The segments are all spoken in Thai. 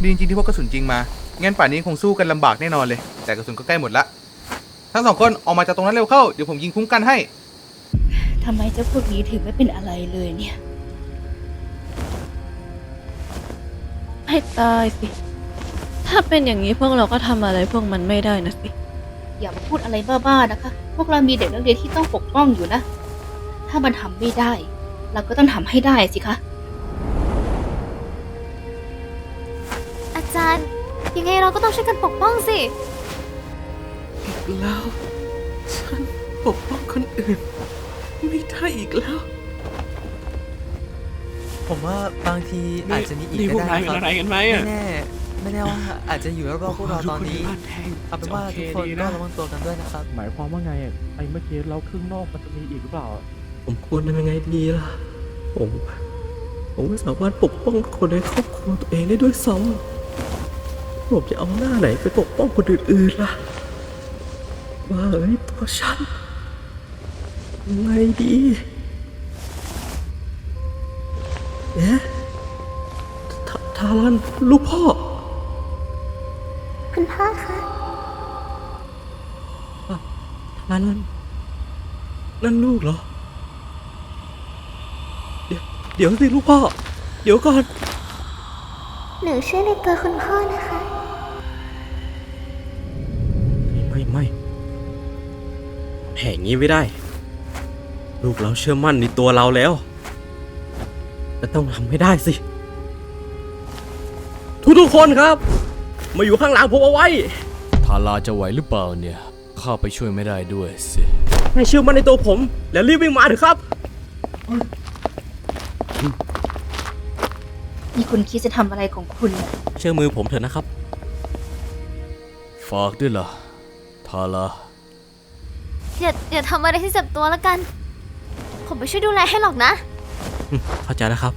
ดีจริงที่พวกกระสุนจริงมา งั้นป่านนี้คงสู้กันลำบากแน่นอนเลย แต่กระสุนก็ใกล้หมดละ ทั้งสองคนออกมาจากตรงนั้นเร็วเข้า เดี๋ยวผมยิงคุ้มกันให้ ทำไมเจ้าพวกนี้ถึงไม่เป็นอะไรเลยเนี่ย ให้ตายสิ ถ้าเป็นอย่างนี้พวกเราก็ทำอะไรพวกมันไม่ได้นะสิ อย่ามาพูดอะไรบ้าๆนะคะ พวกเรามีเด็กนักเรียนที่ต้องปกป้องอยู่นะ ถ้ามันทำไม่ได้ เราก็ต้องทำให้ได้สิคะ ยังไงเราก็ต้องช่วยกันปกป้องสิแล้ว ฉันปกป้องคนอื่น ไม่ได้อีกแล้ว ผมว่าบางทีอาจจะมีอีกนี่พก็วกได้นายคเป็นรับอะไรกันไหมไม่อะแน่ไม่แน่ว่าอาจจะอยู่รอบๆพวกเราตอนนี้ทุกคยู่บ้านแทงเอาเป็นว่าทุกคนก็ระวังตัวกันด้วยนะครับหมายความว่าไงอะไอ้เมื่อกี้เราครึ่งนอกมันจะมีอีกหรือเปล่า ผมควรทำยังไงดีล่ะ ผม ผมไม่สามารถปกป้องคนในครอบครัวตัวเองได้ด้วยซ้ำ ผมจะเอาหน้าไหนไปปกป้องคนอื่นๆล่ะว่าเอ้ยตัวฉันยังไงดีเอ๊ะทาทารันลูกพ่อ คุณพ่อคะนั่นนั่นนั่นลูกเหรอเดี๋ยวเดี๋ยวสิลูกพ่อ เดี๋ยวก่อน หนูเชื่อในตัวคุณพ่อนะคะ ไม่ไม่ไม่แห่งนี้ไม่ได้ ลูกเราเชื่อมั่นในตัวเราแล้วจะต้องทำให้ได้สิ ทุกทุกๆคนครับ มาอยู่ข้างหลังผมเอาไว้ ทาราจะไหวหรือเปล่าเนี่ย ข้าไปช่วยไม่ได้ด้วยสิ ให้เชื่อมั่นในตัวผม แล้วรีบวิ่งมาเถอะครับ นี่คุณคิดจะทำอะไรของคุณเนี่ย เชื่อมือผมเถอะนะครับ ฝากด้วยล่ะ ทาราอย่าอย่าทำอะไรที่เจ็บตัวแล้วกัน ผมไปช่วยดูแลให้หรอกนะ เข้าใจแล้วครับ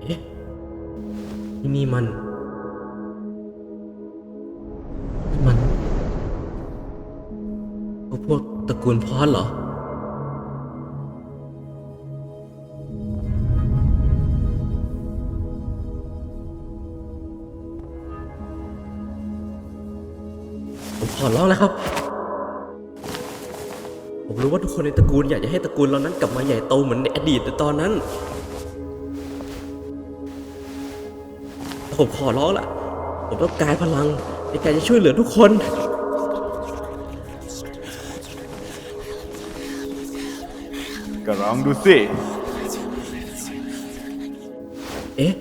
เอ๊ะที่นี่มันมัน ระกูลพอเหรอ ผมขอร้องแล้วครับ ผมรู้ว่าทุกคนในตระกูลอยากจะให้ตระกูลเรานั้นกลับมาใหญ่โตเหมือนในอดีตในตอนนั้น ผมขอร้องละผมต้องการพลังในการจะช่วยเหลือทุกคน ก็ลองดูสิ เอ๊ะ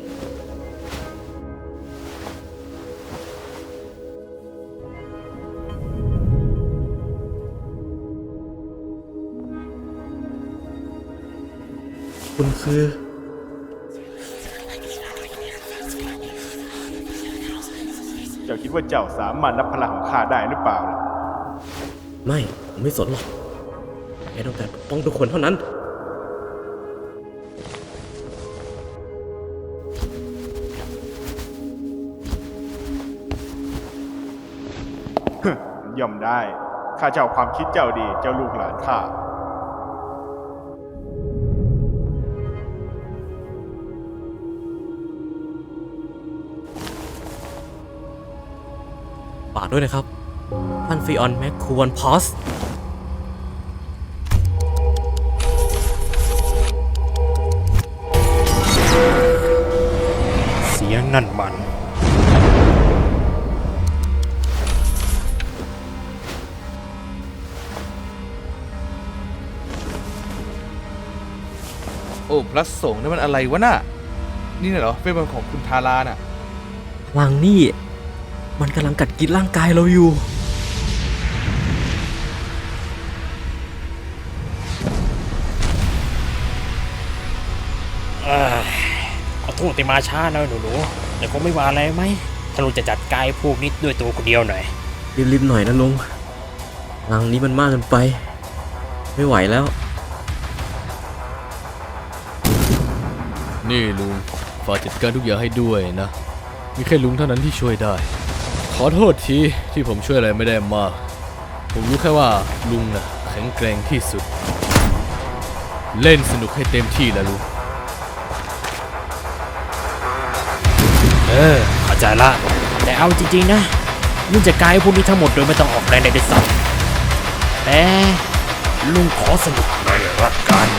คุณคือ เจ้าคิดว่าเจ้าสามารถรับพลังของข้าได้หรือเปล่าล่ะ ไม่ผมไม่สนหรอก แค่ต้องการปกป้องทุกคนเท่านั้น ย่อมได้ ข้าเจ้าความคิดเจ้าดี เจ้าลูกหลานข้า ฝากด้วยนะครับท่านฟิออนแมคคูวันพอส ยงนั่นมันโอ้พระสงฆ์นั่นมันอะไรวะน่ะ นี่น่ะเหรอเป็นของคุณทาราน่ะ พลังนี่ มันกำลังกัดกินร่างกายเราอยู่ ขอโทษที่มาช้านะหนูหนูๆแต่คงไม่ว่าอะไรไหมถ้าลุงจะจัดการไอ้พวกนี้ด้วยตัวคนเดียวหน่อยรีบๆหน่อยนะลุงพลังนี้มันมากเกินไป ไม่ไหวแล้ว นี่ลุงฝากจัดการทุกอย่างให้ด้วยนะ มีแค่ลุงเท่านั้นที่ช่วยได้ ขอโทษทีที่ผมช่วยอะไรไม่ได้มาก ผมรู้แค่ว่าลุงน่ะแข็งแกร่งที่สุด เล่นสนุกให้เต็มที่แล้วลุง ออเข้าใจละ แต่เอาจริงๆนะลุงจะกลายพวกนี้ทั้งหมดโดยไม่ต้องออกแรงใดๆสักแต่ลุงขอสนุกในละกัน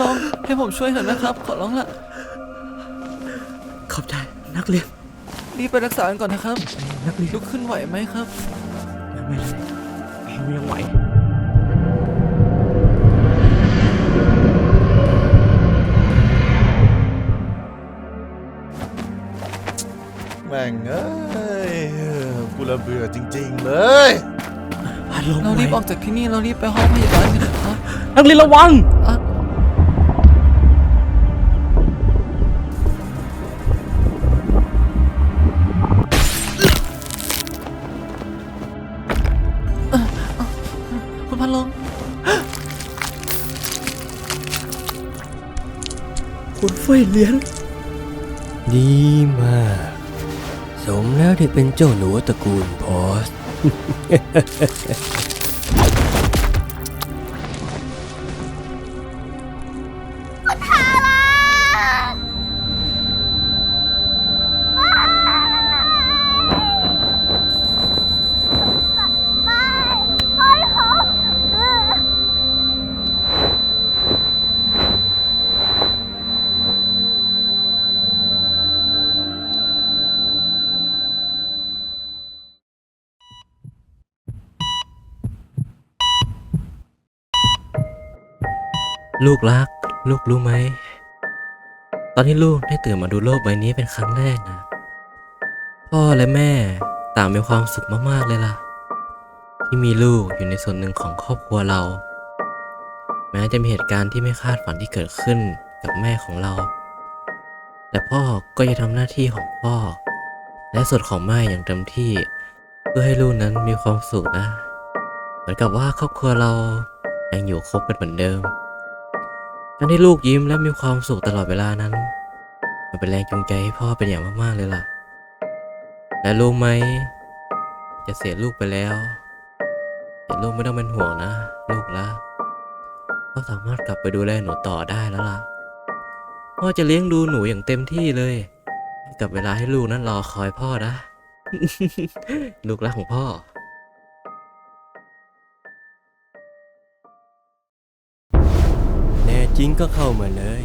ลองให้ผมช่วยหน่อยนะครับ ขอร้องละขอบใจนักเรียนรีบไปรักษากันก่อนนะครับ นักเรียนลุกขึ้นไหวไหมครับ ไม่เลยเรายังไหวแม่งเอ้ยกูละเบื่อจริง ๆ เลยอารมณ์เราไหวรีบออกจากที่นี่เรารีบไปห้องพยาบาลกันนะครับนักเรียนระวัง อะ คุณเฟยเลี้ยน ดีมาก สมแล้วที่เป็นเจ้าหนูตระกูลพอส ลูกรัก ลูกรู้ไหม ตอนที่ลูกได้ตื่นมาดูโลกใบนี้เป็นครั้งแรกนะ พ่อและแม่ต่างมีความสุขมากๆเลยล่ะ ที่มีลูกอยู่ในส่วนหนึ่งของครอบครัวเรา แม้จะมีเหตุการณ์ที่ไม่คาดฝันที่เกิดขึ้นกับแม่ของเรา แต่พ่อก็ยังทำหน้าที่ของพ่อ และส่วนของแม่อย่างเต็มที่ เพื่อให้ลูกนั้นมีความสุขนะ เหมือนกับว่าครอบครัวเรายังอยู่ครบกันเหมือนเดิม การที่ลูกยิ้มและมีความสุขตลอดเวลานั้น มันเป็นแรงจูงใจให้พ่อเป็นอย่างมากๆเลยล่ะ และรู้ไหม จะเสียลูกไปแล้วแต่ลูกไม่ต้องเป็นห่วงนะ ลูกละพ่อสามารถกลับไปดูแลหนูต่อได้แล้วล่ะพ่อจะเลี้ยงดูหนูอย่างเต็มที่เลย กับเวลาให้ลูกนั้นรอคอยพ่อนะ ลูกรักของพ่อ จริงก็เข้ามาเลย